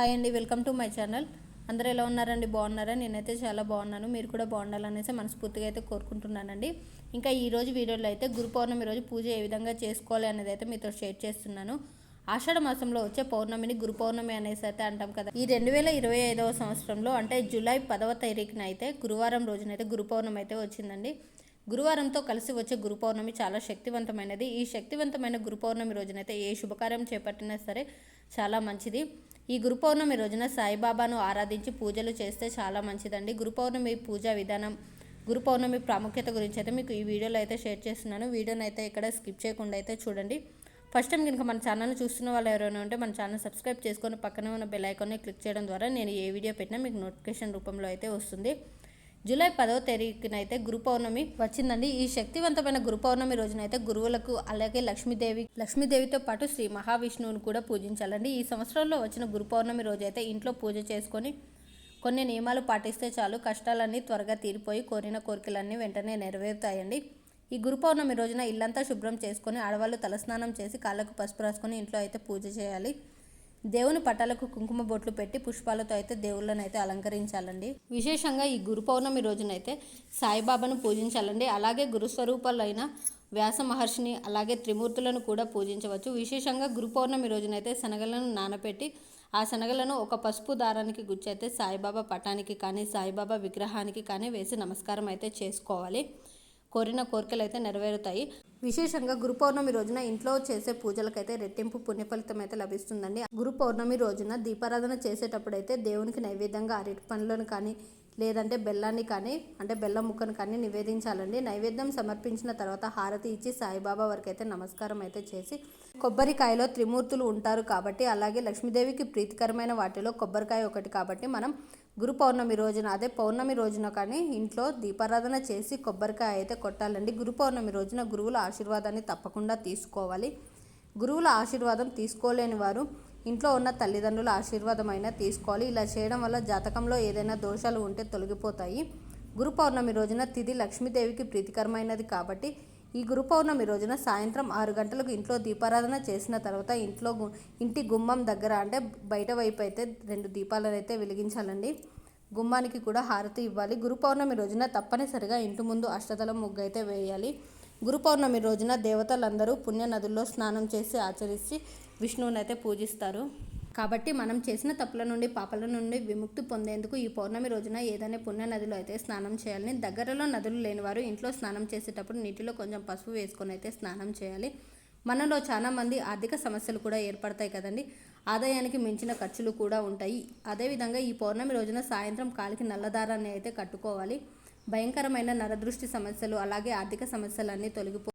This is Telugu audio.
హాయ్ అండి వెల్కమ్ టు మై ఛానల్. అందరూ ఎలా ఉన్నారండి? బాగున్నారా? నేనైతే చాలా బాగున్నాను. మీరు కూడా బాగుండాలనేసి మనస్ఫూర్తిగా అయితే కోరుకుంటున్నానండి. ఇంకా ఈరోజు వీడియోలో అయితే గురు పౌర్ణమి రోజు పూజ ఏ విధంగా చేసుకోవాలి అనేది అయితే మీతో షేర్ చేస్తున్నాను. ఆషాఢ మాసంలో వచ్చే పౌర్ణమిని గురు పౌర్ణమి అనేసి అయితే అంటాం కదా. ఈ రెండు వేల ఇరవై ఐదవ సంవత్సరంలో అంటే జూలై పదవ తారీఖున అయితే గురువారం రోజునైతే గురు పౌర్ణమి అయితే వచ్చిందండి. గురువారంతో కలిసి వచ్చే గురు పౌర్ణమి చాలా శక్తివంతమైనది. ఈ శక్తివంతమైన గురు పౌర్ణమి రోజునైతే ఏ శుభకార్యం చేపట్టినా సరే చాలా మంచిది. ఈ గురు పౌర్ణమి రోజున సాయిబాబాను ఆరాధించి పూజలు చేస్తే చాలా మంచిదండి. గురు పౌర్ణమి పూజా విధానం గురు పౌర్ణమి ప్రాముఖ్యత గురించి అయితే మీకు ఈ వీడియోలో అయితే షేర్ చేస్తున్నాను. వీడియోని అయితే ఇక్కడ స్కిప్ చేయకుండా అయితే చూడండి. ఫస్ట్ టైం కనుక మన ఛానల్ చూస్తున్న వాళ్ళు ఎవరైనా ఉంటే మన ఛానల్ సబ్స్క్రైబ్ చేసుకొని పక్కనే ఉన్న బెల్ ఐకాన్ని క్లిక్ చేయడం ద్వారా నేను ఏ వీడియో పెట్టినా మీకు నోటిఫికేషన్ రూపంలో అయితే వస్తుంది. జూలై పదవ తేదీన అయితే గురు పౌర్ణమి వచ్చిందండి. ఈ శక్తివంతమైన గురు పౌర్ణమి రోజున అయితే గురువులకు అలాగే లక్ష్మీదేవి లక్ష్మీదేవితో పాటు శ్రీ మహావిష్ణువుని కూడా పూజించాలండి. ఈ సంవత్సరంలో వచ్చిన గురు పౌర్ణమి రోజు అయితే ఇంట్లో పూజ చేసుకొని కొన్ని నియమాలు పాటిస్తే చాలు కష్టాలన్నీ త్వరగా తీరిపోయి కోరిన కోరికలన్నీ వెంటనే నెరవేరుతాయండి. ఈ గురు పౌర్ణమి రోజున ఇల్లంతా శుభ్రం చేసుకొని ఆడవాళ్ళు తలస్నానం చేసి కాళ్ళకు పసుపు రాసుకొని ఇంట్లో అయితే పూజ చేయాలి. దేవుని పటాలకు కుంకుమ బొట్లు పెట్టి పుష్పాలతో అయితే దేవుళ్ళని అయితే అలంకరించాలండి. విశేషంగా ఈ గురు పౌర్ణమి రోజునైతే సాయిబాబాను పూజించాలండి. అలాగే గురుస్వరూపాలైన వ్యాస మహర్షిని అలాగే త్రిమూర్తులను కూడా పూజించవచ్చు. విశేషంగా గురు పౌర్ణమి రోజునైతే శనగలను నానపెట్టి ఆ శనగలను ఒక పసుపు దారానికి గుచ్చైతే సాయిబాబా పటానికి కానీ సాయిబాబా విగ్రహానికి కానీ వేసి నమస్కారం అయితే చేసుకోవాలి. కోరిన కోరికలు అయితే నెరవేరుతాయి. విశేషంగా గురు పౌర్ణమి రోజున ఇంట్లో చేసే పూజలకైతే రెట్టింపు పుణ్యఫలితం అయితే లభిస్తుందండి. గురు పౌర్ణమి రోజున దీపారాధన చేసేటప్పుడు అయితే దేవునికి నైవేద్యంగా అరటి పండ్లను కానీ లేదంటే బెల్లాన్ని కానీ అంటే బెల్లం ముక్కను కానీ నివేదించాలండి. నైవేద్యం సమర్పించిన తర్వాత హారతి ఇచ్చి సాయిబాబా వరకు అయితే నమస్కారం అయితే చేసి కొబ్బరికాయలో త్రిమూర్తులు ఉంటారు కాబట్టి అలాగే లక్ష్మీదేవికి ప్రీతికరమైన వాటిలో కొబ్బరికాయ ఒకటి కాబట్టి మనం గురు పౌర్ణమి రోజున అదే పౌర్ణమి రోజున కానీ ఇంట్లో దీపారాధన చేసి కొబ్బరికాయ అయితే కొట్టాలండి. గురు పౌర్ణమి రోజున గురువుల ఆశీర్వాదాన్ని తప్పకుండా తీసుకోవాలి. గురువుల ఆశీర్వాదం తీసుకోలేని వారు ఇంట్లో ఉన్న తల్లిదండ్రుల ఆశీర్వాదం అయినా తీసుకోవాలి. ఇలా చేయడం వల్ల జాతకంలో ఏదైనా దోషాలు ఉంటే తొలగిపోతాయి. గురు పౌర్ణమి రోజున తిథి లక్ష్మీదేవికి ప్రీతికరమైనది కాబట్టి ఈ గురు పౌర్ణమి రోజున సాయంత్రం ఆరు గంటలకు ఇంట్లో దీపారాధన చేసిన తర్వాత ఇంట్లో ఇంటి గుమ్మం దగ్గర అంటే బయట వైపు అయితే రెండు దీపాలను అయితే వెలిగించాలండి. గుమ్మానికి కూడా హారతి ఇవ్వాలి. గురు పౌర్ణమి రోజున తప్పనిసరిగా ఇంటి ముందు అష్టదళం ముగ్గు అయితే వేయాలి. గురు పౌర్ణమి రోజున దేవతలందరూ పుణ్య నదుల్లో స్నానం చేసి ఆచరించి విష్ణువునైతే పూజిస్తారు. కాబట్టి మనం చేసిన తప్పుల నుండి పాపల నుండి విముక్తి పొందేందుకు ఈ పౌర్ణమి రోజున ఏదైనా పుణ్య నదిలో అయితే స్నానం చేయాలని దగ్గరలో నదులు లేనివారు ఇంట్లో స్నానం చేసేటప్పుడు నీటిలో కొంచెం పసుపు వేసుకొని అయితే స్నానం చేయాలి. మనలో చాలా మంది ఆర్థిక సమస్యలు కూడా ఏర్పడతాయి కదండి. ఆదాయానికి మించిన ఖర్చులు కూడా ఉంటాయి. అదేవిధంగా ఈ పౌర్ణమి రోజున సాయంత్రం కాలికి నల్లదారాన్ని అయితే కట్టుకోవాలి. భయంకరమైన నరదృష్టి సమస్యలు అలాగే ఆర్థిక సమస్యలన్నీ తొలగిపో